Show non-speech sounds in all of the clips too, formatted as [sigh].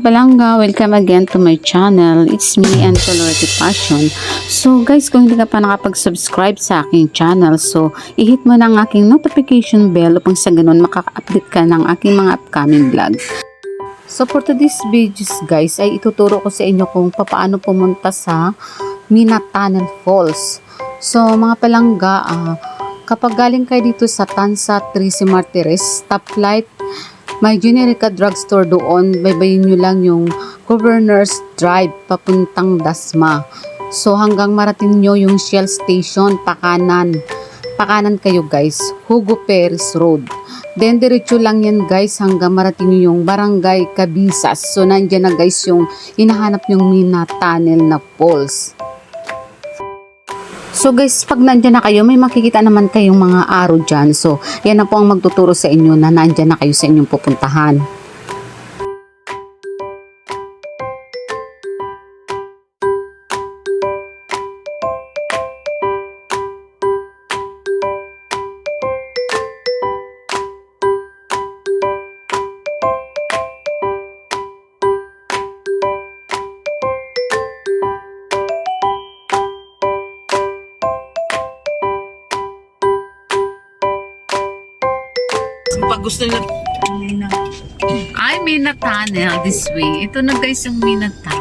Mga balangga! Welcome again to my channel. It's me and Colority Passion. So guys, kung hindi ka pa nakapag-subscribe sa aking channel, so i-hit mo na ang aking notification bell upang sa ganun makaka-update ka ng aking mga upcoming vlog. So for today's videos guys, ay ituturo ko sa inyo kung paano pumunta sa Mina Tunnel Falls. So mga palangga, ah, kapag galing kayo dito sa Tansa Trisi Martires, stoplight, may Generica drugstore doon. Baybayin nyo lang yung Governor's Drive papuntang Dasma. So hanggang marating nyo yung Shell Station, pakanan. Pakanan kayo guys. Hugo Perez Road. Then diretso lang yan guys hanggang marating nyo yung Barangay Cabisas. So nandyan na guys yung hinahanap yung Mina Tunnel na falls. So guys, pag nandyan na kayo, may makikita naman kayong mga araw dyan. So, yan na po ang magtuturo sa inyo na nandyan na kayo sa inyong pupuntahan. Gusto nila, Ay, Mina Tunnel this way. Ito na guys yung Mina Tower.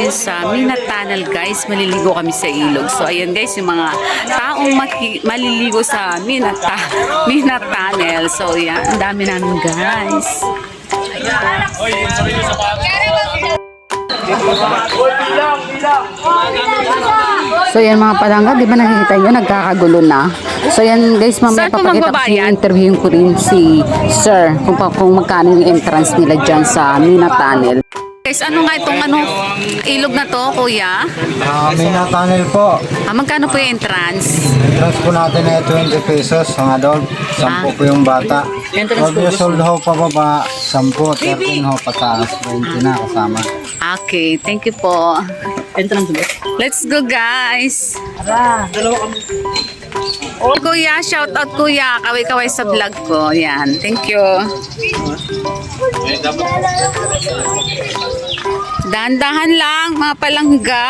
Ngayon sa Mina Tunnel guys. Maliligo kami sa ilog. So ayan guys, yung mga taong maliligo sa Mina, Ta- [laughs] Mina Tunnel. So yan, ang dami namin guys. So yan mga palangga, di ba nakikita nyo, nagkakagulo na. So yan guys, mamaya po papakita ko magbabayad? interview ko rin si Sir kung, kung magkano yung entrance nila dyan sa Mina Tunnel. Guys, ano nga itong ano, ilog na to, kuya? Ah, may tunnel po. Ah, magkano po yung entrance? Entrance po natin ay 20 pesos ang adult. 10 po yung bata. 12 years old ho pa baba, 10, 13 ho pataas, 20 na kasama. Okay, thank you po. entrance ba? Let's go guys! Oh, kuya, shout out kuya. Kaway-kaway sa vlog ko. Yan, thank you. Dahan-dahan lang, mga palangga.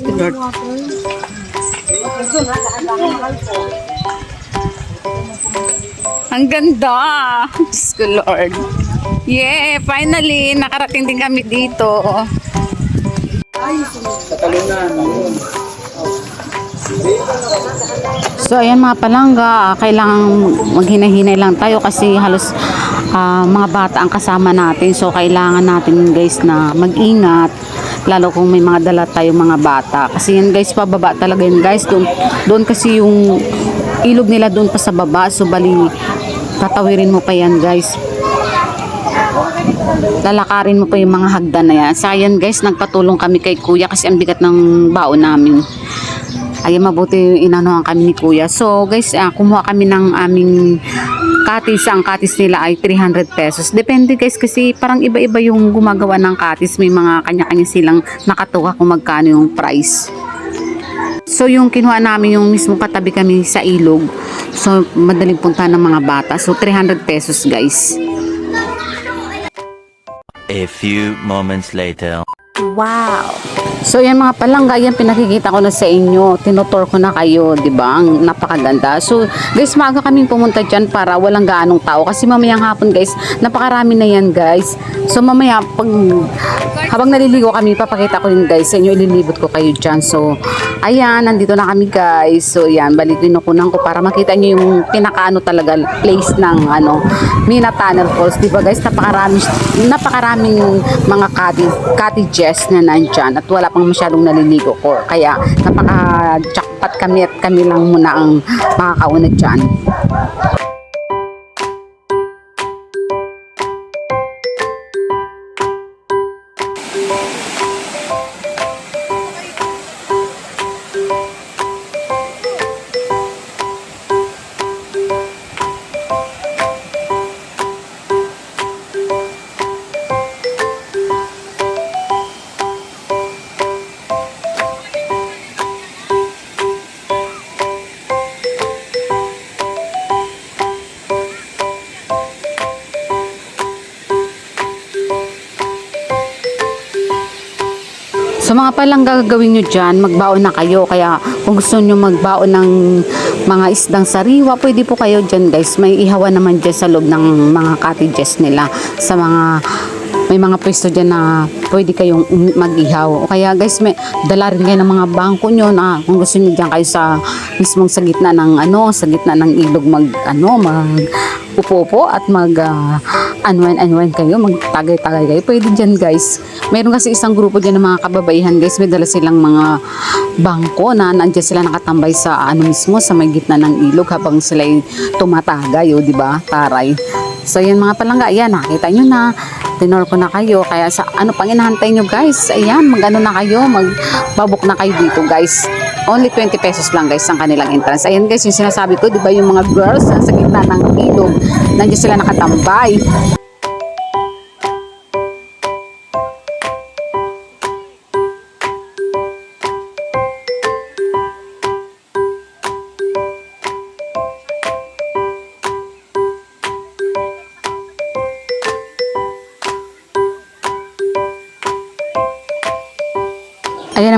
Lord. Ang ganda. Diyos ko, Lord. Yeah, finally, nakarating din kami dito. So ayan mga palangga, ah, kailangan maghinay-hinay lang tayo kasi halos ah, mga bata ang kasama natin. So kailangan natin guys na mag-ingat lalo kung may mga dala tayong mga bata. Kasi yan guys, pababa talaga yan guys. Doon, doon kasi yung ilog nila doon pa sa baba. So bali, tatawirin mo pa yan guys. Lalakarin mo pa yung mga hagdan na yan. Sa yan guys, nagpatulong kami kay kuya kasi ang bigat ng baon namin. Ay, mabuti inanuhan kami ni kuya. So, guys, ah, kumuha kami ng aming katis. Ang katis nila ay 300 pesos. Depende guys kasi parang iba-iba yung gumagawa ng katis. May mga kanya-kanya silang nakatuka kung magkano yung price. So, yung kinuha namin yung mismo katabi kami sa ilog. So, madaling punta ng mga bata. So, 300 pesos guys. A few moments later. So yan mga palangga, yan pinakikita ko na sa inyo. Tinotor ko na kayo, di ba? Ang napakaganda. So guys, maaga kaming pumunta dyan para walang gaanong tao. Kasi mamayang hapon guys, napakarami na yan guys. So mamaya, pag, habang naliligo kami, papakita ko din guys sa inyo, ililibot ko kayo dyan. So ayan, nandito na kami guys. So yan, balik kinukunan ko para makita nyo yung pinakaano talaga place ng ano, Mina Tunnel Falls. Di ba guys, napakarami, napakaraming mga cottage, cottages na nandyan at wala pang masyadong naliligo ko. Kaya napaka-jackpot kami at kami lang muna ang makakauna dyan. Palang gagawin nyo dyan, magbaon na kayo. Kaya kung gusto nyo magbaon ng mga isdang sariwa, pwede po kayo dyan guys. May ihawa naman dyan sa loob ng mga cottages nila. Sa mga may mga pwesto dyan na pwede kayong um- mag-ihaw. O kaya guys, may dala rin kayo ng mga bangko nyo na kung gusto nyo dyan kayo sa mismong sa gitna ng ano, sa gitna ng ilog mag ano, mag upo-upo at mag uh, unwind unwind kayo, magtagay-tagay kayo. Pwede dyan guys. Meron kasi isang grupo dyan ng mga kababaihan guys, may dala silang mga bangko na nandiyan sila nakatambay sa ano mismo sa may gitna ng ilog habang sila tumatagay, o di ba? Taray. So yan mga palangga, ayan nakita nyo na tinor ko na kayo kaya sa ano pang inahantay nyo guys ayan magano na kayo magbabok na kayo dito guys only 20 pesos lang guys ang kanilang entrance. Ayan guys yung sinasabi ko di ba yung mga girls sa gitna ng ilog nandiyan sila nakatambay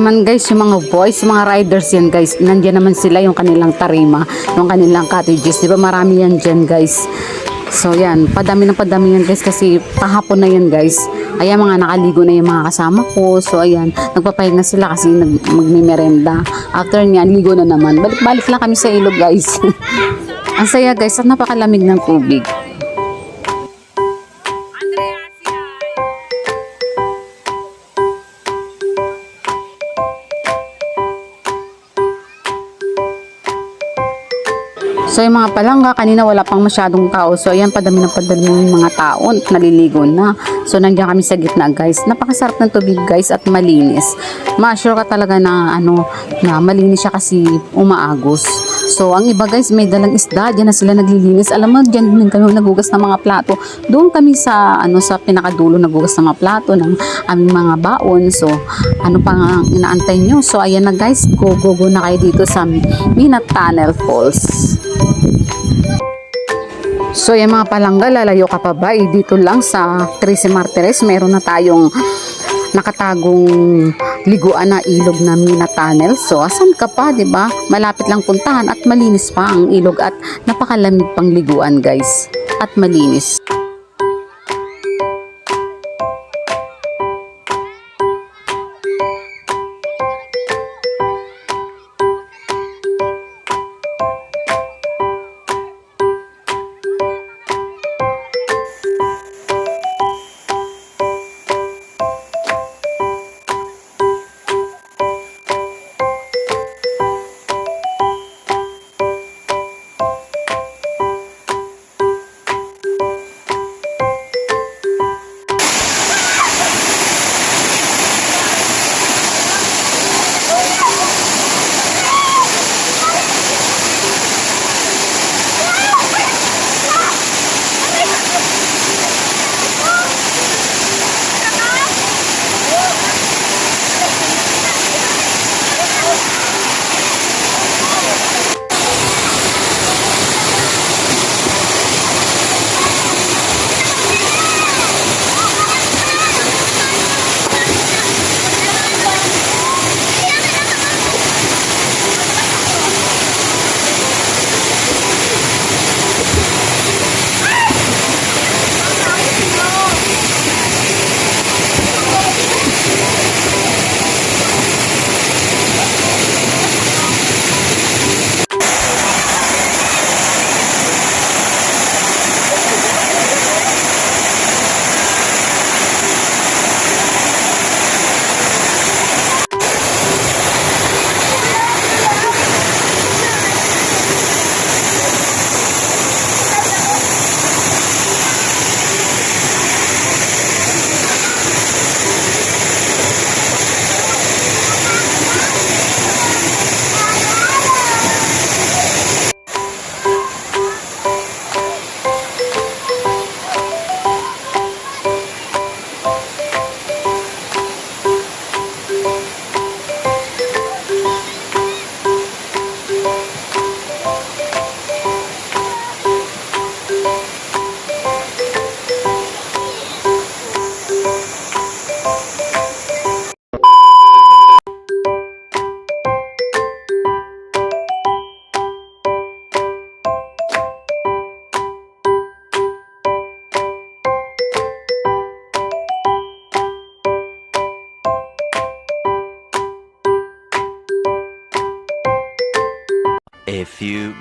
naman guys, yung mga boys, mga riders yan guys. Nandiyan naman sila yung kanilang tarima, yung kanilang cottages. Di ba marami yan dyan guys. So yan, padami ng padami yan guys kasi pahapon na yan guys. Ayan mga nakaligo na yung mga kasama ko. So ayan, nagpapahinga sila kasi nag magmimerenda. After niya, ligo na naman. Balik-balik lang kami sa ilog guys. [laughs] Ang saya guys, at napakalamig ng tubig. So yung mga palangga, kanina wala pang masyadong tao. So ayan, padami ng padami yung mga tao naliligo na. So nandiyan kami sa gitna guys. Napakasarap ng tubig guys at malinis. Ma-sure ka talaga na ano, na malinis siya kasi umaagos. So ang iba guys, may dalang isda. Diyan na sila naglilinis. Alam mo, diyan din kami nagugas ng mga plato. Doon kami sa ano sa pinakadulo nagugas ng mga plato ng aming mga baon. So ano pa nga inaantay nyo? So ayan na guys, go go go na kayo dito sa Minat Tunnel Falls. So yung mga palangga, lalayo ka pa ba? Eh, dito lang sa Trece Martires, meron na tayong nakatagong liguan na ilog na Mina Tunnel. So asan ka pa, 'di ba? Malapit lang puntahan at malinis pa ang ilog at napakalamig pang liguan, guys. At malinis.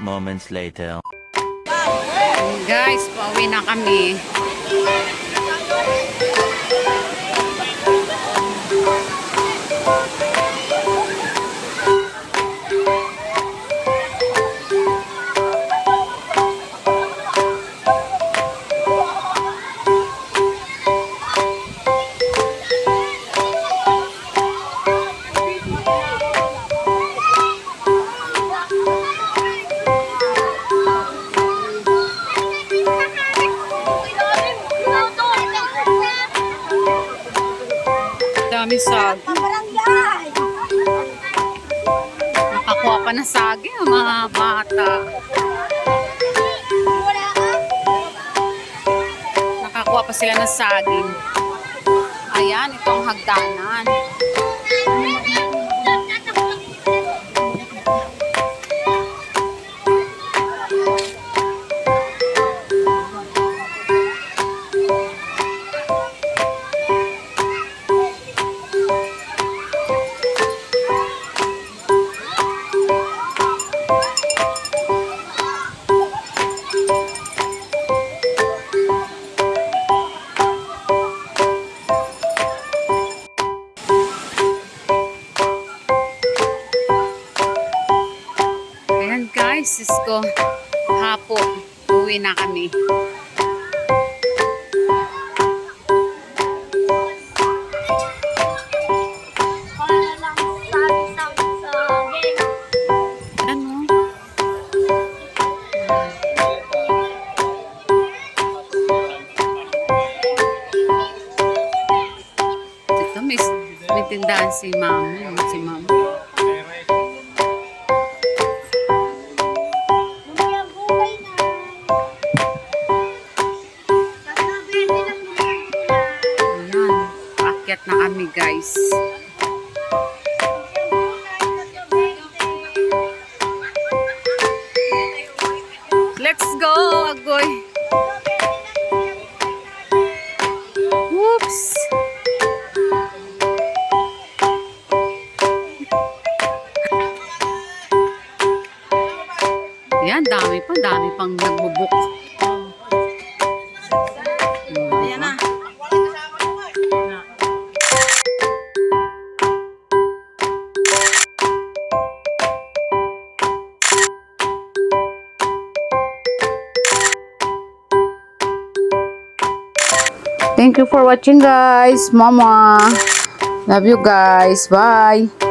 Moments later. Guys, pauwi na kami. Dami sag. Nakakuha pa ng saging ang mga bata. Nakakuha pa sila ng saging. Ayan, itong hagdanan. Cisco. Hapon. Uwi na kami. Ano? Ito, may, may tindahan si mama. Si mama. Thank you for watching guys. Mama. Love you guys. Bye.